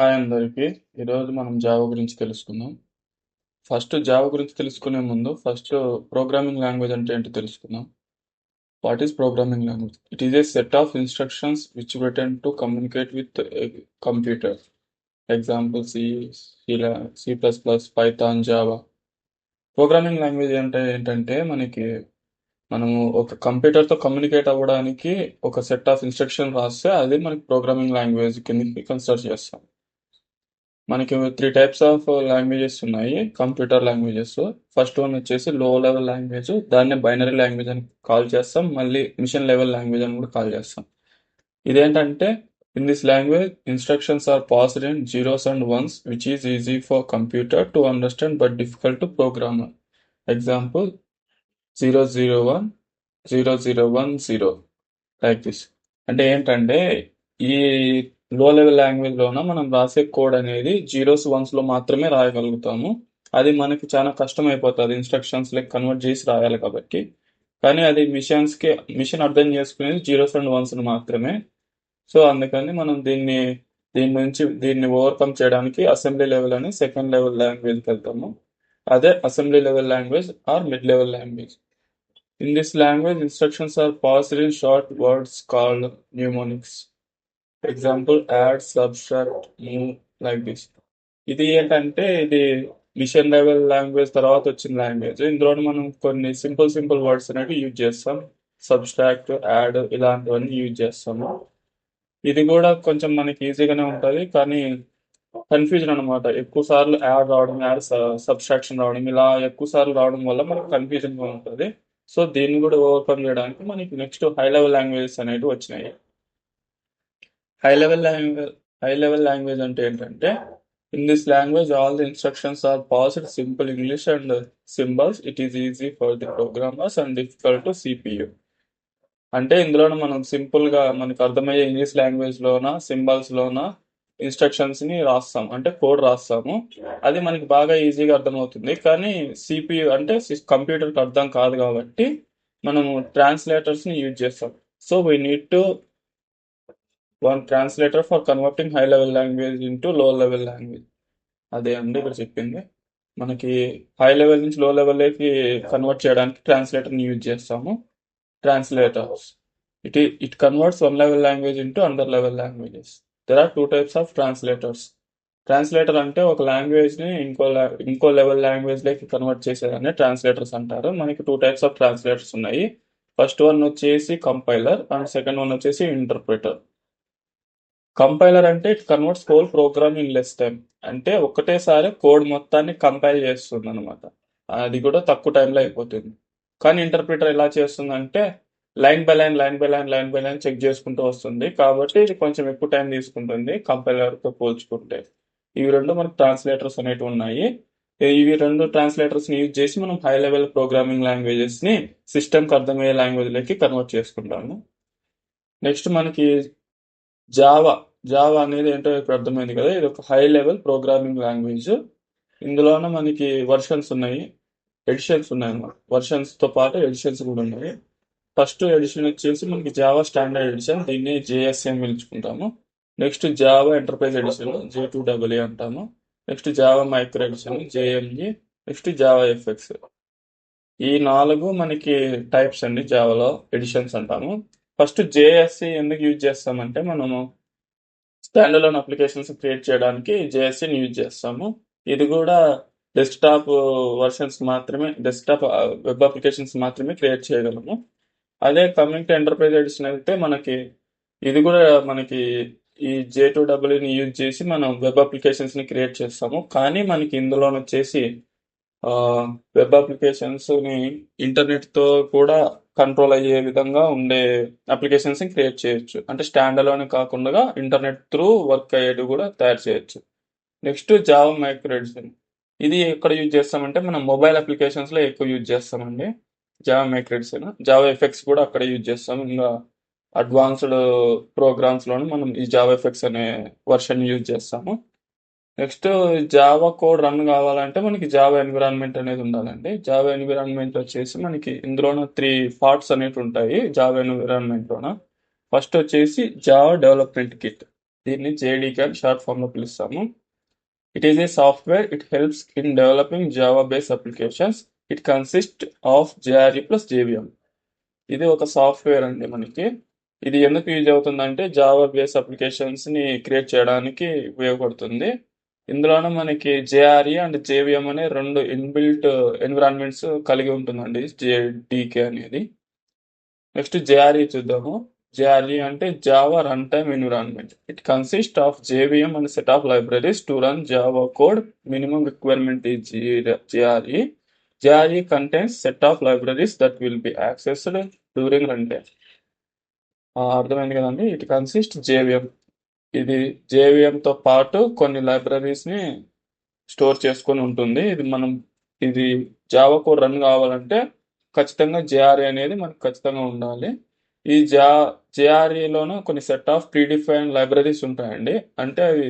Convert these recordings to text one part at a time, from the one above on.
Hi అందరికీ ఈరోజు మనం జావా గురించి తెలుసుకుందాం. ఫస్ట్ జావా గురించి తెలుసుకునే ముందు ఫస్ట్ ప్రోగ్రామింగ్ లాంగ్వేజ్ అంటే ఏంటో తెలుసుకుందాం. What is programming language it is a set of instructions which written to communicate with computer example C C plus plus Python Java programming language అంటే ఏంటంటే మనకి మనము ఒక కంప్యూటర్తో కమ్యూనికేట్ అవ్వడానికి ఒక సెట్ ఆఫ్ ఇన్స్ట్రక్షన్ రాస్తే అది మనకి ప్రోగ్రామింగ్ లాంగ్వేజ్ కిందకి కన్సిడర్ చేస్తాం. మనకి త్రీ టైప్స్ ఆఫ్ లాంగ్వేజెస్ ఉన్నాయి కంప్యూటర్ లాంగ్వేజెస్ ఫస్ట్ వన్ వచ్చేసి లో లెవెల్ లాంగ్వేజ్ దాన్ని బైనరీ లాంగ్వేజ్ అని కాల్ చేస్తాం. మళ్ళీ మిషన్ లెవెల్ లాంగ్వేజ్ అని కూడా కాల్ చేస్తాం. ఇదేంటంటే in this language instructions are passed in zeros and ones which is easy for computer to understand but difficult to programmer example zero zero one zero zero one zero like this అంటే ఏంటంటే ఈ లో level language లోన మనం రాసే code అనేది zeros వన్స్లో మాత్రమే రాయగలుగుతాము. అది మనకి చాలా కష్టం అయిపోతుంది ఇన్స్ట్రక్షన్స్ లైక్ కన్వర్ట్ చేసి రాయాలి కాబట్టి. కానీ అది మిషన్స్కి మిషన్ అర్థం చేసుకునేది జీరోస్ అండ్ వన్స్ మాత్రమే. సో అందుకని మనం దీన్ని దీని నుంచి దీన్ని ఓవర్కమ్ చేయడానికి అసెంబ్లీ లెవెల్ అని సెకండ్ లెవెల్ లాంగ్వేజ్కి వెళ్తాము. అదే assembly level language or mid level language in this language instructions are passed in short words called mnemonics example add subtract move like this ఇది ఏంటంటే ఇది మిషన్ లెవెల్ లాంగ్వేజ్ తర్వాత వచ్చిన language ఇందులో మనం కొన్ని సింపుల్ సింపుల్ వర్డ్స్ అనేవి use చేస్తాం. సబ్స్ట్రాక్ట్ యాడ్ ఇలాంటివన్నీ యూజ్ చేస్తాము. ఇది కూడా కొంచెం మనకి ఈజీగానే ఉంటుంది కానీ కన్ఫ్యూజన్ అనమాట ఎక్కువ సార్లు యాడ్ రావడం యాడ్ సబ్స్ట్రాక్షన్ రావడం ఇలా ఎక్కువ సార్లు రావడం వల్ల మనకు కన్ఫ్యూజన్గా ఉంటుంది. సో దీన్ని కూడా ఓవర్కమ్ చేయడానికి మనకి నెక్స్ట్ హై లెవెల్ లాంగ్వేజెస్ అనేవి వచ్చినాయి. High level language high level language అంటే ఏంటంటే in this language all the instructions are passed simple English and symbols it is easy for the programmers and difficult to CPU అంటే ఇందులోనే మనం సింపుల్గా మనకు అర్థమయ్యే ఇంగ్లీష్ లాంగ్వేజ్ లోన సింబల్స్ లోన ఇన్స్ట్రక్షన్స్ని రాస్తాం అంటే కోడ్ రాస్తాము. అది మనకి బాగా ఈజీగా అర్థమవుతుంది. కానీ సిపియు అంటే కంప్యూటర్కి అర్థం కాదు కాబట్టి మనము ట్రాన్స్లేటర్స్ని యూజ్ చేస్తాం so we need to one translator for converting high level language into low level language అదే అండి ఇక్కడ చెప్పింది. మనకి హై లెవెల్ నుంచి లో లెవెల్కి కన్వర్ట్ చేయడానికి ట్రాన్స్లేటర్ని యూజ్ చేస్తాము. Translators it it converts one level language into under level languages there are two types of translators translator అంటే ఒక లాంగ్వేజ్ని ఇంకో ఇంకో లెవెల్ లాంగ్వేజ్లోకి కన్వర్ట్ చేసేదాన్ని ట్రాన్స్లేటర్స్ అంటారు. మనకి టూ టైప్స్ ఆఫ్ ట్రాన్స్లేటర్స్ ఉన్నాయి. ఫస్ట్ వన్ వచ్చేసి కంపైలర్ అండ్ సెకండ్ వన్ వచ్చేసి ఇంటర్ప్రిటర్ కంపైలర్ అంటే it converts whole program in less time. అంటే ఒకటేసారి కోడ్ మొత్తాన్ని కంపైల్ చేస్తుంది అనమాట అది కూడా తక్కువ టైంలో అయిపోతుంది. కానీ ఇంటర్ప్రిటర్ ఎలా చేస్తుందంటే line by line line by line line by line check చేసుకుంటూ వస్తుంది. కాబట్టి ఇది కొంచెం ఎక్కువ టైం తీసుకుంటుంది కంపైలర్తో పోల్చుకుంటే. ఇవి రెండు మనకు ట్రాన్స్లేటర్స్ అనేటివి ఉన్నాయి. ఇవి రెండు ట్రాన్స్లేటర్స్ని యూజ్ చేసి మనం హై లెవెల్ ప్రోగ్రామింగ్ లాంగ్వేజెస్ని సిస్టమ్కి అర్థమయ్యే లాంగ్వేజ్లోకి కన్వర్ట్ చేసుకుంటాము. నెక్స్ట్ మనకి జావా జావా అనేది ఏంటో ఇప్పుడు అర్థమైంది కదా ఇది ఒక హై లెవెల్ ప్రోగ్రామింగ్ లాంగ్వేజ్ ఇందులోన మనకి వర్షన్స్ ఉన్నాయి ఎడిషన్స్ ఉన్నాయి అన్నమాట. వర్షన్స్తో పాటు ఎడిషన్స్ కూడా ఉన్నాయి. ఫస్ట్ ఎడిషన్ వచ్చేసి మనకి జావా స్టాండర్డ్ ఎడిషన్ దీన్ని JSM పిలుచుకుంటాము next Java enterprise edition J two W అంటాము. Next Java micro edition JME next Java FX ఈ నాలుగు మనకి టైప్స్ అండి జావాలో ఎడిషన్స్ అంటాము. ఫస్ట్ జేఎస్సి ఎందుకు యూజ్ చేస్తామంటే మనము స్టాండ్ అప్లికేషన్స్ క్రియేట్ చేయడానికి జేఎస్సిని యూజ్ చేస్తాము. ఇది కూడా డెస్క్టాప్ వర్షన్స్ మాత్రమే డెస్క్టాప్ వెబ్ అప్లికేషన్స్ మాత్రమే క్రియేట్ చేయగలము. అదే కమింగ్ టు ఎంటర్ప్రైజ్ ఎడిషన్ అయితే మనకి ఇది కూడా మనకి ఈ జే టూ డబ్ల్యూని యూజ్ చేసి మనం వెబ్ అప్లికేషన్స్ని క్రియేట్ చేస్తాము. కానీ మనకి ఇందులో వచ్చేసి uh, వెబ్ అప్లికేషన్స్ని ఇంటర్నెట్తో కూడా కంట్రోల్ అయ్యే విధంగా ఉండే అప్లికేషన్స్ని క్రియేట్ చేయొచ్చు. అంటే స్టాండ్ అలోనే కాకుండా ఇంటర్నెట్ త్రూ వర్క్ అయ్యేది కూడా తయారు చేయొచ్చు. నెక్స్ట్ జావా మైక్రో ఇది ఎక్కడ యూజ్ చేస్తామంటే మనం మొబైల్ అప్లికేషన్స్లో ఎక్కువ యూజ్ చేస్తామండి. జావా మైక్రేట్స్ జావా ఎఫెక్ట్స్ కూడా అక్కడ యూజ్ చేస్తాం. ఇంకా అడ్వాన్స్డ్ ప్రోగ్రామ్స్లోనే మనం ఈ జావా ఎఫెక్ట్స్ అనే వర్షన్ యూజ్ చేస్తాము. నెక్స్ట్ జావా కోడ్ రన్ కావాలంటే మనకి జావా ఎన్విరాన్మెంట్ అనేది ఉండాలండి. జావా ఎన్విరాన్మెంట్ వచ్చేసి మనకి ఇందులోన త్రీ పార్ట్స్ అనేవి ఉంటాయి జావా ఎన్విరాన్మెంట్లోన ఫస్ట్ వచ్చేసి జావా డెవలప్మెంట్ కిట్. దీన్ని జేడీకే అని షార్ట్ ఫామ్లో పిలుస్తాము. It is a software it helps in developing Java based applications it consist of JRE plus JVM ఇది ఒక సాఫ్ట్వేర్ అండి మనకి. ఇది ఎందుకు యూజ్ అవుతుందంటే జావా బేస్ అప్లికేషన్స్ని క్రియేట్ చేయడానికి ఉపయోగపడుతుంది. ఇందులోనే మనకి జేఆర్ఈ అండ్ జేవిఎం అనే రెండు ఇన్బిల్ట్ ఎన్విరాన్మెంట్స్ కలిగి ఉంటుందండి జేడీకే అనేది. నెక్స్ట్ జేఆర్ఈ చూద్దాము. జేఆర్ఈ అంటే Java run time environment. It consist of JVM and set of libraries to run Java code. Minimum requirement is JRE. JRE contains set of libraries that will be accessed during run time అర్థమైంది కదండి? It consist JVM. ఇది JVM తో పాటు కొన్ని లైబ్రరీస్ని store చేసుకొని ఉంటుంది. ఇది మనం ఇది జావా కోడ్ రన్ కావాలంటే ఖచ్చితంగా జేఆర్ఏ అనేది మనకు ఖచ్చితంగా ఉండాలి. ఈ జా జేఆర్ఏలోనూ కొన్ని సెట్ ఆఫ్ ప్రీడిఫైన్ లైబ్రరీస్ ఉంటాయండి. అంటే అవి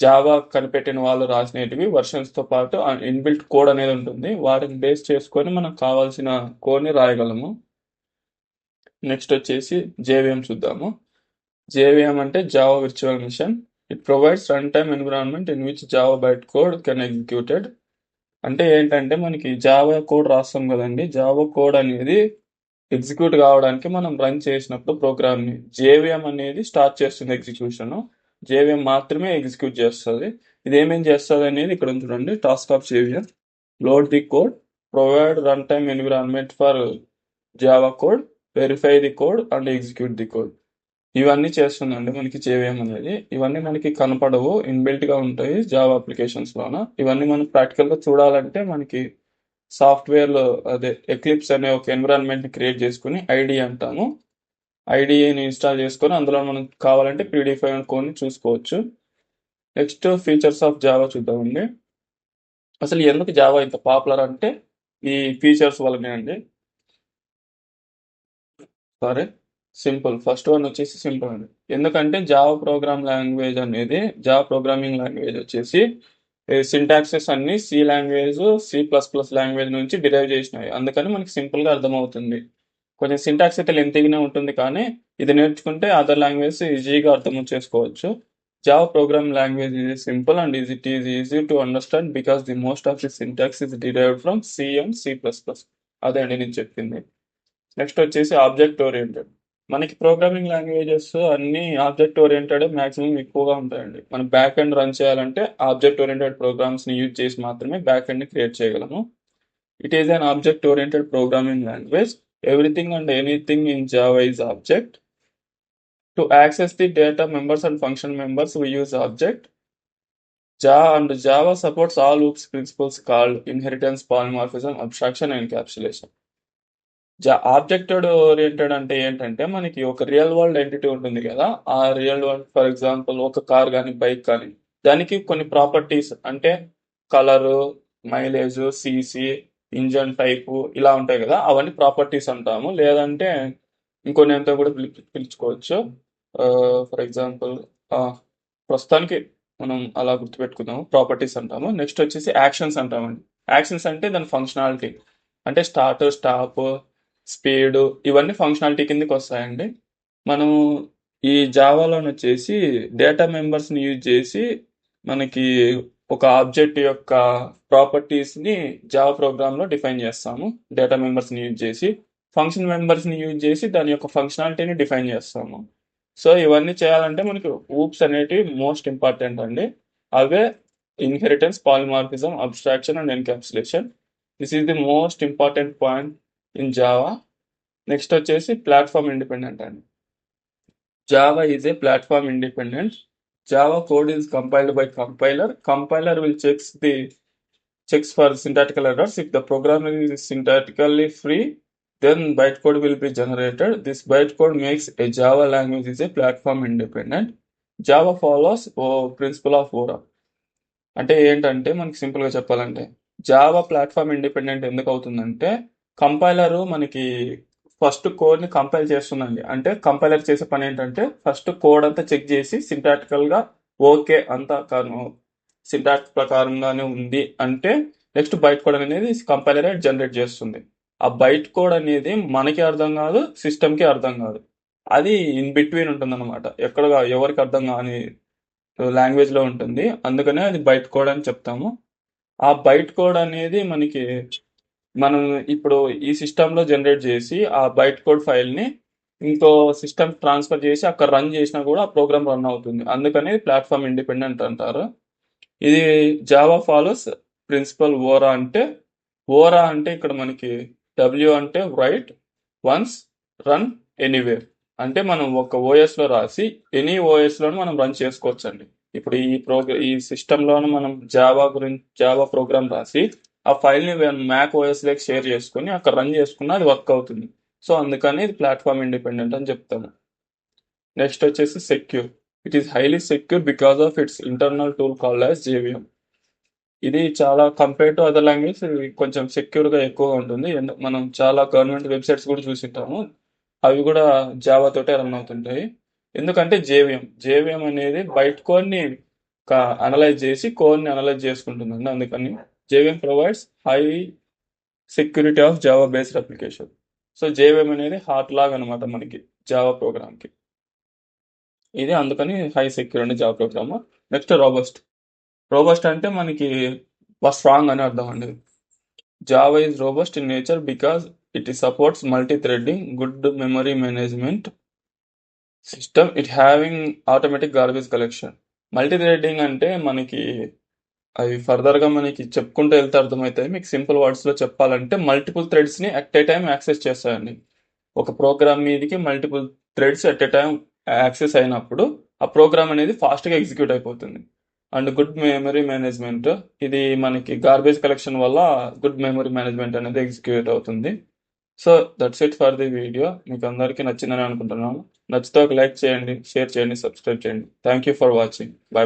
జావా కనిపెట్టిన వాళ్ళు రాసినవి వర్షన్స్తో పాటు ఇన్బిల్ట్ కోడ్ అనేది ఉంటుంది. వాటిని బేస్ చేసుకొని మనకు కావాల్సిన కోడ్ని రాయగలము. నెక్స్ట్ వచ్చేసి జేవిఎం చూద్దాము. జేవిఎం అంటే Java virtual machine it provides run time environment in which Java byte code can executed అంటే ఏంటంటే మనకి జావా కోడ్ రాస్తాం కదండి. జావా కోడ్ అనేది ఎగ్జిక్యూట్ కావడానికి మనం రన్ చేసినప్పుడు ప్రోగ్రామ్ని జేవిఎం అనేది స్టార్ట్ చేస్తుంది ఎగ్జిక్యూషన్ జేవిఎం మాత్రమే ఎగ్జిక్యూట్ చేస్తుంది. ఇది ఏమేం చేస్తుంది అనేది ఇక్కడ చూడండి. Task of JVM load the code provide run time environment for Java code verify the code and execute the code ఇవన్నీ చేస్తుందండి మనకి జేవిఎం అనేది. ఇవన్నీ మనకి కనపడవు. ఇన్బిల్ట్గా ఉంటాయి జావా అప్లికేషన్స్ లోన. ఇవన్నీ మనం ప్రాక్టికల్గా చూడాలంటే మనకి సాఫ్ట్వేర్లో అదే ఎక్లిప్స్ అనే ఒక ఎన్విరాన్మెంట్ని క్రియేట్ చేసుకుని ఐడి అంటాము. ఐడిని ఇన్స్టాల్ చేసుకొని అందులో మనం కావాలంటే ప్రీడిఫైన్ కోడ్ చూసుకోవచ్చు. నెక్స్ట్ ఫీచర్స్ ఆఫ్ జావా చూద్దామండి. అసలు ఎందుకు జావా ఇంత పాపులర్ అంటే ఈ ఫీచర్స్ వల్లనే అండి. సరే సింపుల్. ఫస్ట్ వన్ వచ్చేసి సింపుల్ అండి. ఎందుకంటే జావా ప్రోగ్రామ్ లాంగ్వేజ్ అనేది జావా ప్రోగ్రామింగ్ లాంగ్వేజ్ వచ్చేసి సింటాక్సెస్ అన్ని C language C plus plus language నుంచి డిరైవ్ చేసినాయి. అందుకని మనకి సింపుల్గా అర్థమవుతుంది. కొంచెం సింటాక్స్ అయితే లెంతీగానే ఉంటుంది కానీ ఇది నేర్చుకుంటే అదర్ లాంగ్వేజ్ ఈజీగా అర్థం చేసుకోవచ్చు. Java program language is simple and is it is easy to understand because the most of the syntax is derived from C and C plus plus. అదే అండి నేను చెప్పింది. నెక్స్ట్ వచ్చేసి ఆబ్జెక్ట్ ఓరియంటెడ్. మనకి programming languages అన్ని object oriented maximum ఎక్కువగా ఉంటాయండి. మనం బ్యాక్ ఎండ్ రన్ చేయాలంటే ఆబ్జెక్ట్ ఓరియంటెడ్ ప్రోగ్రామ్స్ని యూజ్ చేసి మాత్రమే బ్యాక్ ఎండ్ని క్రియేట్ చేయగలము. It is an object oriented programming language everything and anything in Java is object to access the data members and function members we use object జా and Java supports all loops principles called inheritance polymorphism abstraction and encapsulation objected oriented అంటే ఏంటంటే మనకి ఒక real world entity ఉంటుంది కదా ఆ real world for example ఒక car కానీ బైక్ కానీ దానికి కొన్ని ప్రాపర్టీస్ అంటే colour mileage CC engine type ఇలా ఉంటాయి కదా అవన్నీ ప్రాపర్టీస్ అంటాము. లేదంటే ఇంకొన్ని నేమ్తో కూడా పిలి పిలుచుకోవచ్చు. ఫర్ ఎగ్జాంపుల్ ప్రస్తుతానికి మనం అలా గుర్తుపెట్టుకుందాము. ప్రాపర్టీస్ అంటాము. నెక్స్ట్ వచ్చేసి యాక్షన్స్ అంటామండి. యాక్షన్స్ అంటే దాని ఫంక్షనాలిటీ. అంటే స్టార్ట్ స్టాప్ స్పీడ్ ఇవన్నీ ఫంక్షనాలిటీ కిందకి వస్తాయండి. మనం ఈ జావాలోని వచ్చేసి డేటా మెంబర్స్ని యూజ్ చేసి మనకి ఒక ఆబ్జెక్ట్ యొక్క ప్రాపర్టీస్ని జావా ప్రోగ్రామ్లో డిఫైన్ చేస్తాము. డేటా మెంబర్స్ని యూజ్ చేసి ఫంక్షన్ మెంబర్స్ని యూజ్ చేసి దాని యొక్క ఫంక్షనాలిటీని డిఫైన్ చేస్తాము. సో ఇవన్నీ చేయాలంటే మనకి ఊప్స్ అనేటివి మోస్ట్ ఇంపార్టెంట్ అండి. అవే inheritance polymorphism abstraction and encapsulation this is the most important point in Java next వచ్చేసి ప్లాట్ఫామ్ ఇండిపెండెంట్ అండి. Java is a platform independent Java code is compiled by compiler compiler will checks the checks for syntactical errors if the program is syntactically free then byte code will be generated this byte code makes a Java language is a platform independent Java follows a principle of ఓరా అంటే ఏంటంటే మనకి సింపుల్గా చెప్పాలంటే Java platform independent ఎందుకు అవుతుందంటే compiler మనకి first కోడ్ని compile చేస్తుందండి. అంటే కంపైలర్ చేసే పని ఏంటంటే ఫస్ట్ కోడ్ అంతా చెక్ చేసి సింటాటికల్గా ఓకే అంతా సింటాక్స్ ప్రకారంగానే ఉంది అంటే నెక్స్ట్ బైట్ కోడ్ అనేది కంపైలర్ జనరేట్ చేస్తుంది. ఆ బైట్ కోడ్ అనేది మనకి అర్థం కాదు సిస్టమ్కి అర్థం కాదు. అది ఇన్ బిట్వీన్ ఉంటుంది అనమాట ఎక్కడ ఎవరికి అర్థం కాని లాంగ్వేజ్లో ఉంటుంది. అందుకనే అది బైట్ కోడ్ అని చెప్తాము. ఆ బైట్ కోడ్ అనేది మనకి మనం ఇప్పుడు ఈ సిస్టంలో జనరేట్ చేసి ఆ బైట్ కోడ్ ఫైల్ని ఇంకో సిస్టమ్ ట్రాన్స్ఫర్ చేసి అక్కడ రన్ చేసినా కూడా ఆ ప్రోగ్రామ్ రన్ అవుతుంది. అందుకని ప్లాట్ఫామ్ ఇండిపెండెంట్ అంటారు. ఇది జావా ఫాలోస్ ప్రిన్సిపల్ ఓరా అంటే ఓరా అంటే ఇక్కడ మనకి డబ్ల్యూ అంటే రైట్ వన్స్ రన్ ఎనీవేర్ అంటే మనం ఒక ఓఎస్లో రాసి ఎనీ ఓఎస్లోనూ మనం రన్ చేసుకోవచ్చు అండి ఇప్పుడు ఈ ప్రోగ్రా ఈ సిస్టంలోనూ మనం జావా గురించి జావా ప్రోగ్రామ్ రాసి ఆ ఫైల్ని మ్యాక్ ఓఎస్లోకి షేర్ చేసుకుని అక్కడ రన్ చేసుకున్నా అది వర్క్ అవుతుంది. సో అందుకని ఇది ప్లాట్ఫామ్ ఇండిపెండెంట్ అని చెప్తాము. నెక్స్ట్ వచ్చేసి secure it is highly secure because of its internal tool call as JVM ఇది చాలా కంపేర్ టు అదర్ లాంగ్వేజ్ కొంచెం సెక్యూర్గా ఎక్కువగా ఉంటుంది. ఎందు- మనం చాలా గవర్నమెంట్ వెబ్సైట్స్ కూడా చూసింటాము. అవి కూడా జావా తోటే రన్ అవుతుంటాయి. ఎందుకంటే జేవిఎం జేవిఎం అనేది బయట కోడ్ని అనలైజ్ చేసి కోడ్ని అనలైజ్ చేసుకుంటుందండి అందుకని. JVM provides high security of Java based application so JVM అనేది హార్ట్ లాగ్ అనమాట మనకి జావా ప్రోగ్రామ్కి ఇది అందుకని హై సెక్యూర్ అండి Java program next robust robust అంటే మనకి స్ట్రాంగ్ అని అర్థం అండి. Java is robust in nature because it supports multi threading good memory management system it having automatic garbage collection multi threading అంటే మనకి అవి ఫర్దర్గా మనకి చెప్పుకుంటూ వెళ్తే అర్థమవుతాయి. మీకు సింపుల్ వర్డ్స్లో చెప్పాలంటే మల్టిపుల్ థ్రెడ్స్ని అట్ ఏ టైం యాక్సెస్ చేస్తాయండి. ఒక ప్రోగ్రామ్ మీదకి multiple threads at a time access అయినప్పుడు ఆ ప్రోగ్రామ్ అనేది ఫాస్ట్గా ఎగ్జిక్యూట్ అయిపోతుంది. అండ్ గుడ్ మెమరీ మేనేజ్మెంట్ ఇది మనకి గార్బేజ్ కలెక్షన్ వల్ల గుడ్ మెమరీ మేనేజ్మెంట్ అనేది ఎగ్జిక్యూట్ అవుతుంది. So that's it for the video. మీకు అందరికీ నచ్చిందని అనుకుంటున్నాను. నచ్చితే ఒక లైక్ చేయండి షేర్ చేయండి సబ్స్క్రైబ్ చేయండి. Thank you for watching. Bye bye